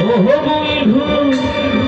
Oh, oh, oh, oh,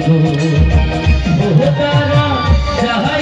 গো যাহাই